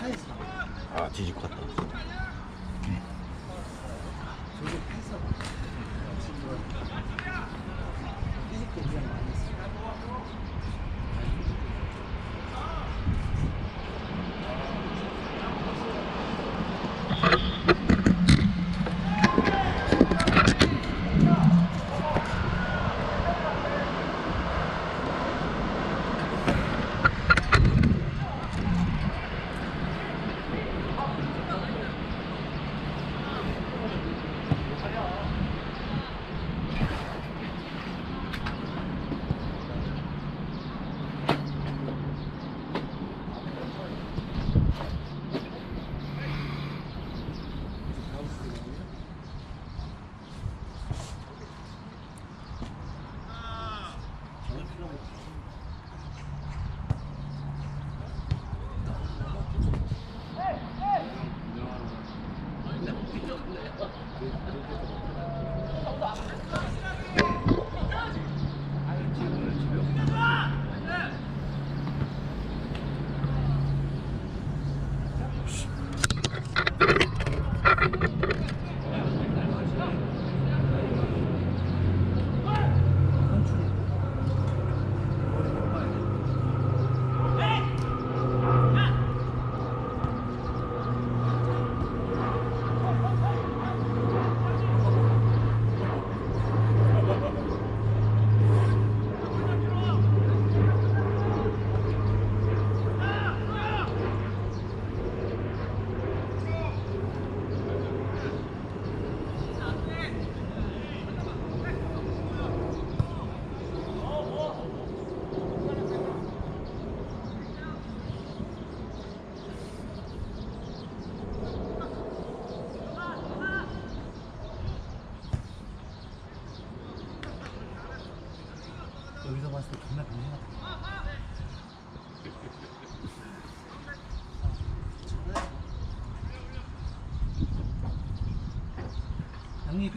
차에서 아 뒤집고 갔다 저기 해서 지금 피지컬 그냥 많이 했어.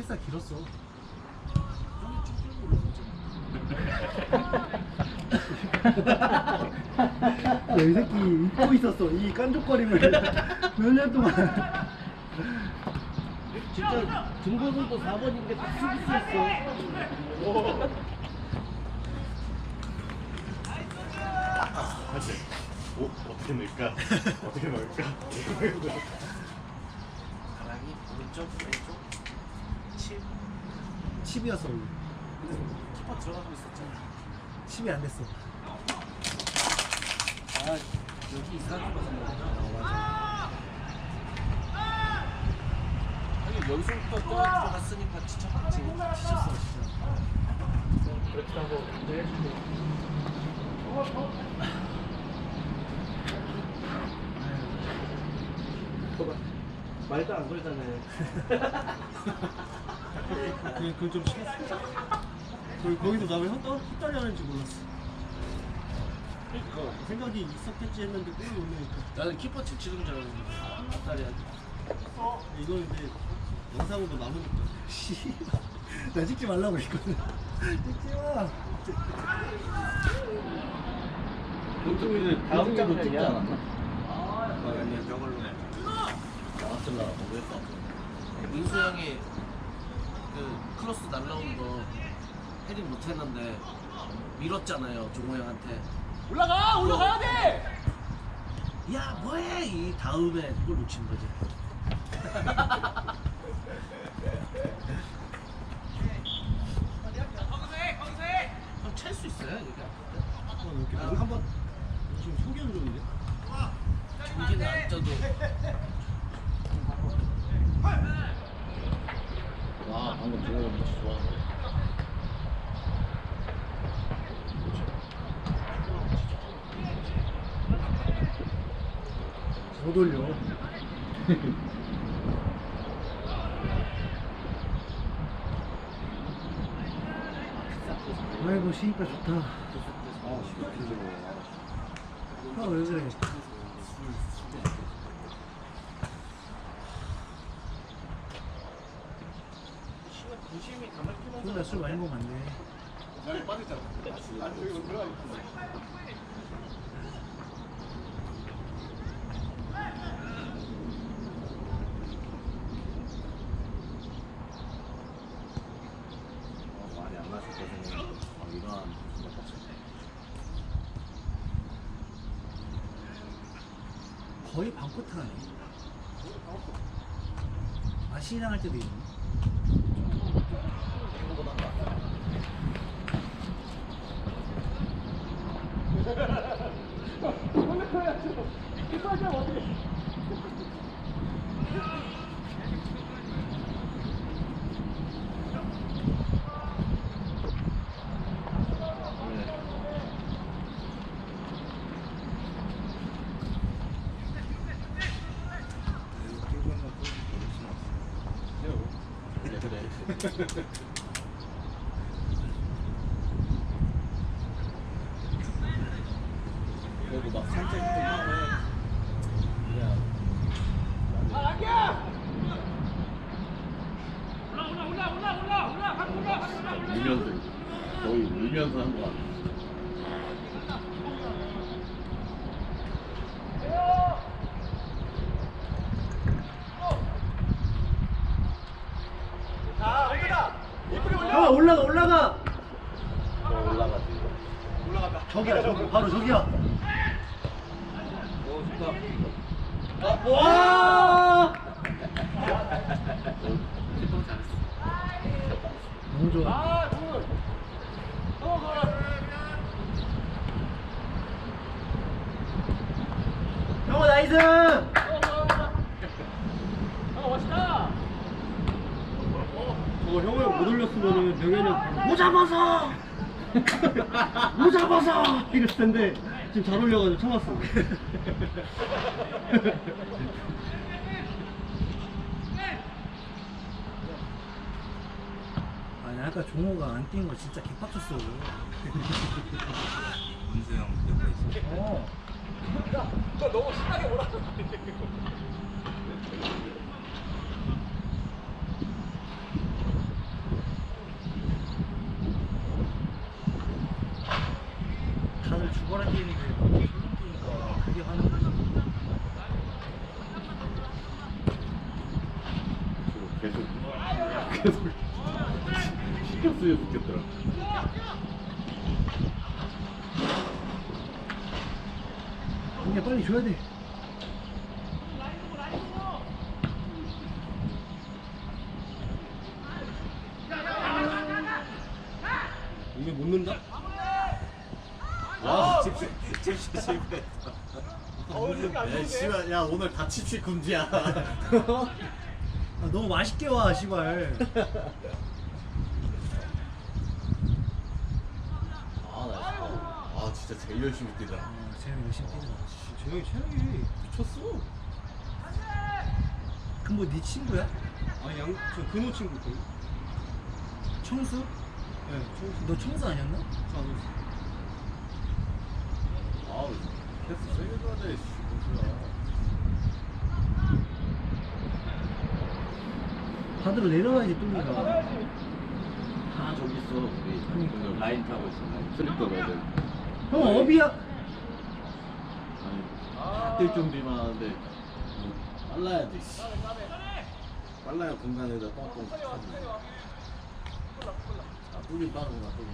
패스가 길었어. 야, 이 새끼 잊고 있었어. 이 깐족거림을 몇 년 동안. 진짜 등번호도 4번인데 딱 수비수였어. 사실 오 어떻게 넣을까 어떻게 넣을까 가랑이 오른쪽 왼쪽 10이었어 원래 근데 키퍼 들어가고 있었잖아. 10이 안 됐어 아 여기 이상한 거 같은데. 형님 어, 여기서부터 또 들어갔으니까 지쳤겠지. 지쳤어 진짜. 그렇다고 늘 봐봐 말도 안 걸잖아요. 그, 그건 좀 심했어. 거기, 거기서 나왜 헛다리 하는지 몰랐어. 그러니까 생각이 있었겠지 했는데 못 넣으니까. 나는 키퍼 지치는 줄 알았는데 앞다리 하지. 이거 이제 영상으로 남으니까. 씨. 나 찍지 말라고 했거든. 찍지 마. 문tum이를 다음 장도 찍지 않았나? 아니 저걸로. 나왔을라 모르겠어 민수 형이 그 크로스 날라오는 거 헤딩 못 했는데 밀었잖아요 종호 형한테. 올라가! 올라가야 돼 야 뭐해? 이 다음에 골 놓친 거지 그럼 찰수 있어요 이게 아, 한번 지금 소견 좋은데? 중기는 안 쪄도 와 방금 저거 진짜 좋아하는데 못 올려. 아이고 시니까 좋다. 아왜 그래? 막히면서 술술 많이 먹으면 안 돼. 거의 반코트 하네. 아시랑 할 때도 있네. 그래 任何我 나이스. 어, 형을 못 올렸으면은 병현이 못 잡아서 못 잡아서 이랬을 텐데 지금 잘 올려가지고 참았어. 아니 아까 종호가 안 뛴 거 진짜 개빡쳤어. 문수 형 옆에 있어. 어. 다들 죽어라 뛰는데 설렁 뛰니까 그게 하는 거지. 계속 계속 쓰여 죽겠더라. 이게 빨리 줘야 돼. 이게 못 넣는다? 아 칩시 칩시 실패. 야 씨발 야 오늘 다 칩시 금지야. 아, 너무 맛있게 와, 시발. 아나 아 진짜 제일 열심히 뛰더라. 어, 쟤는 열심히 뛰더라. 재영이 체력이 미쳤어. 그럼 뭐네 친구야? 아, 양, 저 근호 친구 그. 청수? 네, 청소. 너 청수 아니었나? 저안 아우 패스 세게. 받으러 내려와야지, 뚱이가. 하나 저기 있어 우리 그러니까. 라인 타고 있어 라인. 슬리퍼 가야 돼. 형, 업이야? 아니 뛸 준비만 하는데 뭐 빨라야 돼. 씨. 빨라야 공간에다 뻥뻥 차지. 아 뚫리 빠르구나 뚫리.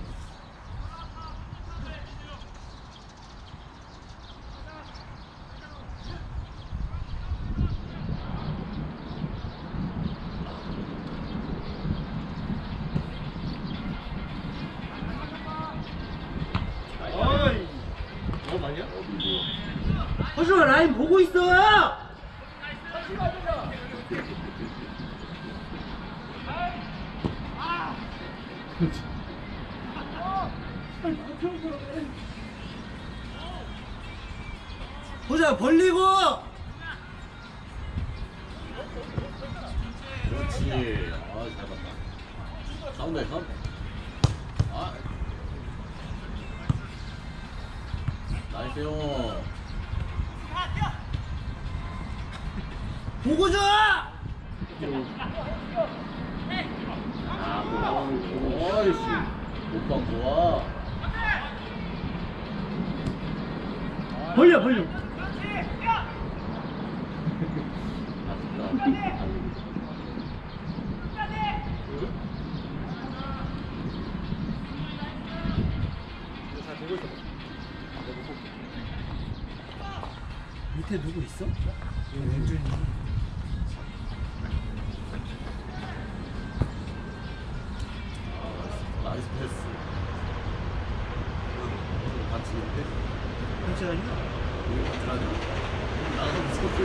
어이. 어, 아니야? 허준아, 라인 보고 있어! 보자, 벌리고! 그렇지. 아, 잘 봤다. 가운데, 가운데. 보고 줘! 아, 뭐. 못방 좋아. 벌려, 벌려. 밑에 누구 있어? 왼준이. 패스. 반칙인데? 현재 아니야? 우리 반칙하냐? 나가서 무섭게.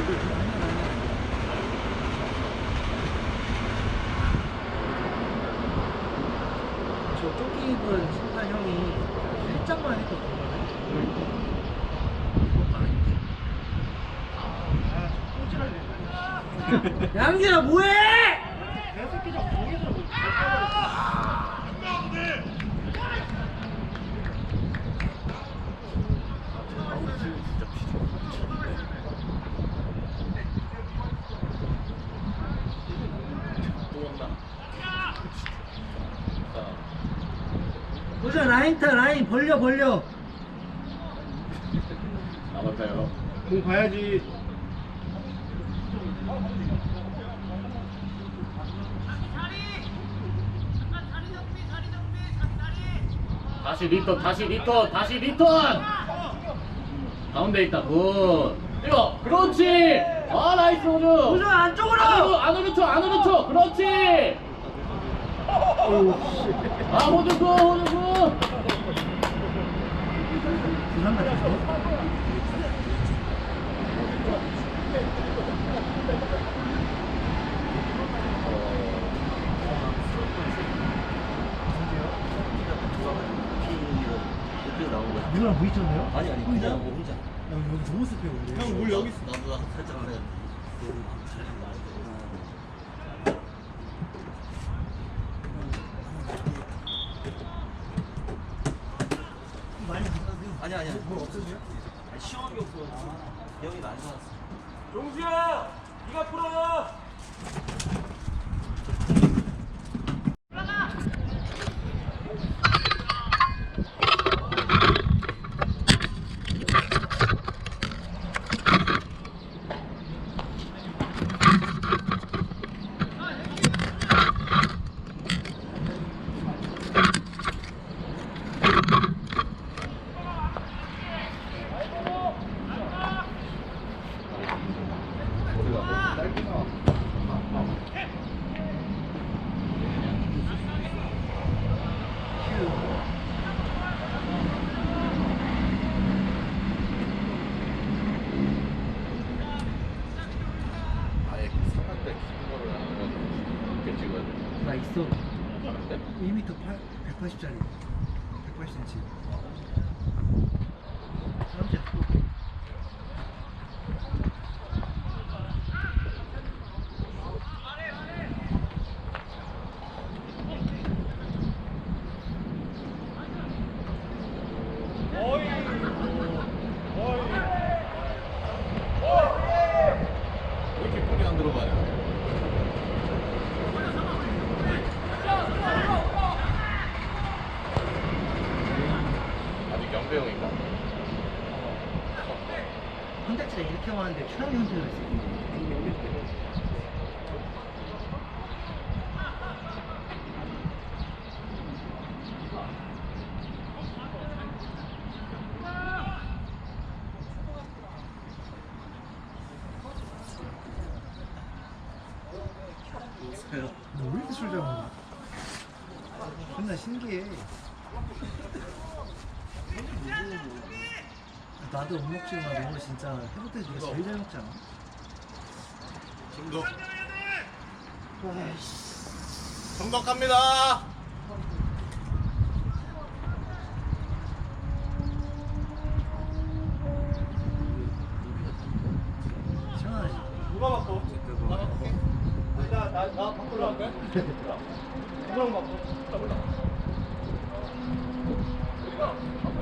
저 조끼 입은 심판 형이 살짝만 해도. 그것도 아니지. 양규야 뭐해? 개새끼장 거기서 진짜 또 온다. 보자 라인 타 라인 벌려 벌려. 남았다요. 공 봐야지. 다시 리턴 다시 리턴 다시 리턴 가운데 있다 굿 이거 그렇지 아 나이스 호주 보자 안쪽으로. 안으로 쳐 안으로 쳐 그렇지 아 호주 굿 호주 굿 부산 같은데? 누구랑 부딪혔나요? 아니 아니? 그냥 뭐 혼자 야, 여기 너무 습해 오늘. 형물 여기 있어. 나도 나도 살짝 그래 많이 부딪혔어요. 아니 아니야 뭐 없으세요? 아니, 시원한 게 없어 형이 많이 좋았어 용수야 네가 풀어 아예 상한대 긴 거를 안 하고 이렇게 찍어야 돼. 나 있어. 다른데? 2m 180짜리. 180cm. 사람들 왜 이렇게 골이 안 들어가냐? 아직 영배형인가? 혼자치가 이렇게 왔는데 최악의 혼자가 있어. 너왜 이렇게 술 잡아? 맨날 신기해. 나도 못 먹지만 너는 진짜 해볼 때 네가 제일 잘 먹잖아. 중독. 중독 갑니다. 시원하지? 누가 바꿔? 나 바꿔. 나, 나, 나 바꾸러 할까? 누구랑 바꿔?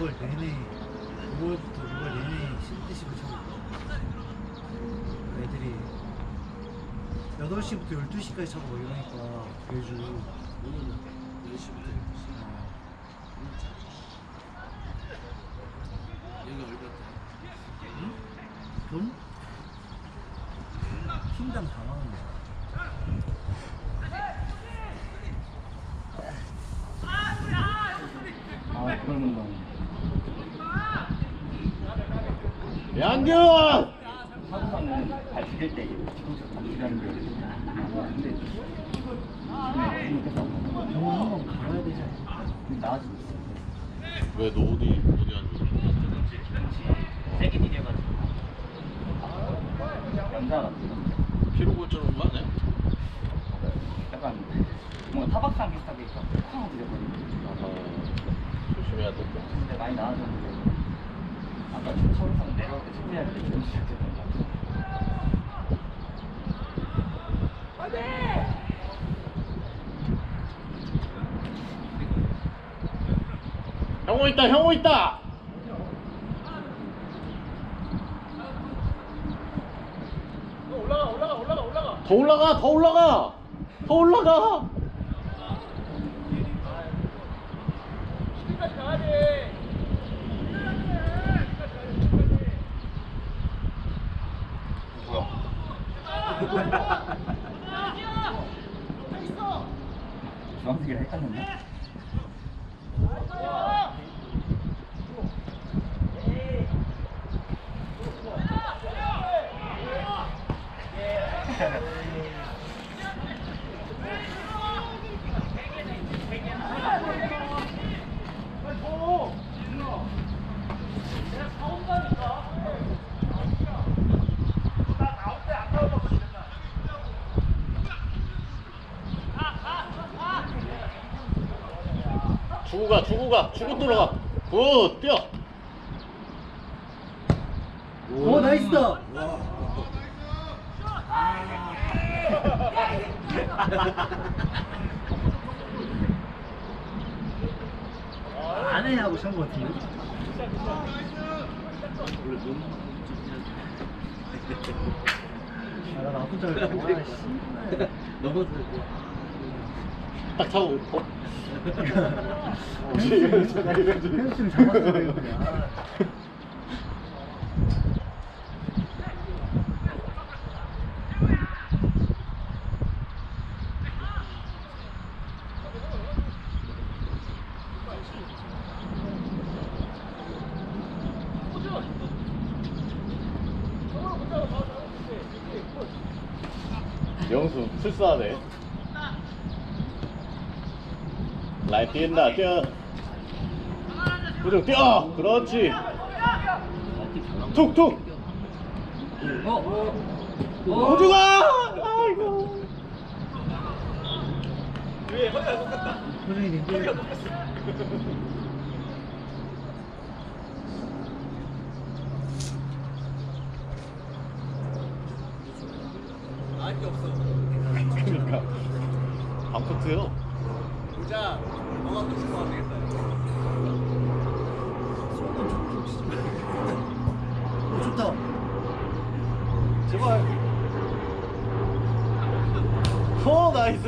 이걸 내내 5월부터 6월 내내 시- 8시부터 12시까지 차고 뭐 이러니까 매주 오늘은 10시부터 12시. 여기 얼마 때? 돈? 팀당 4만 원이야 아 그러는 거. 양균! 사고방은 발표될 때 지금부터 발표하는 게 근데 병원 한 번 가봐야 되지 않을까? 나아지고 있어. 왜너 어디 어디 안 좋아? 세게 디뎌가지고. 연자 같은 피로 골절한 거 아니야? 약간 뭔가 타박상 비슷하게 팍 하고 디뎌버리고. 아 조심해야 될 것 같아. 근데 많이 나아졌는데 아까 서울상 내려올 때 준비할 때 좀 시작했던 것 같아. 있다 형호 있다! 더 올라가 더 올라가 더 올라가 주황색이라 헷갈렸나? 주고 가 주고 가 주고 들어가 굿 뛰어 오 나이스다! 안 해 하고 찬거 같은데? 아, 나 나쁜 줄 알고 와, 씨. 넘어들고. 딱 차고 어? 펜스를 잡았어야. 영수 출사하네 라인 뛴다 뛰어. 구정 뛰어. 그렇지. 툭툭. 어? 구정아 아이고. 표정이 힘들어. 그러니까. 방코트요 오, 좋다. 제발 오 나이스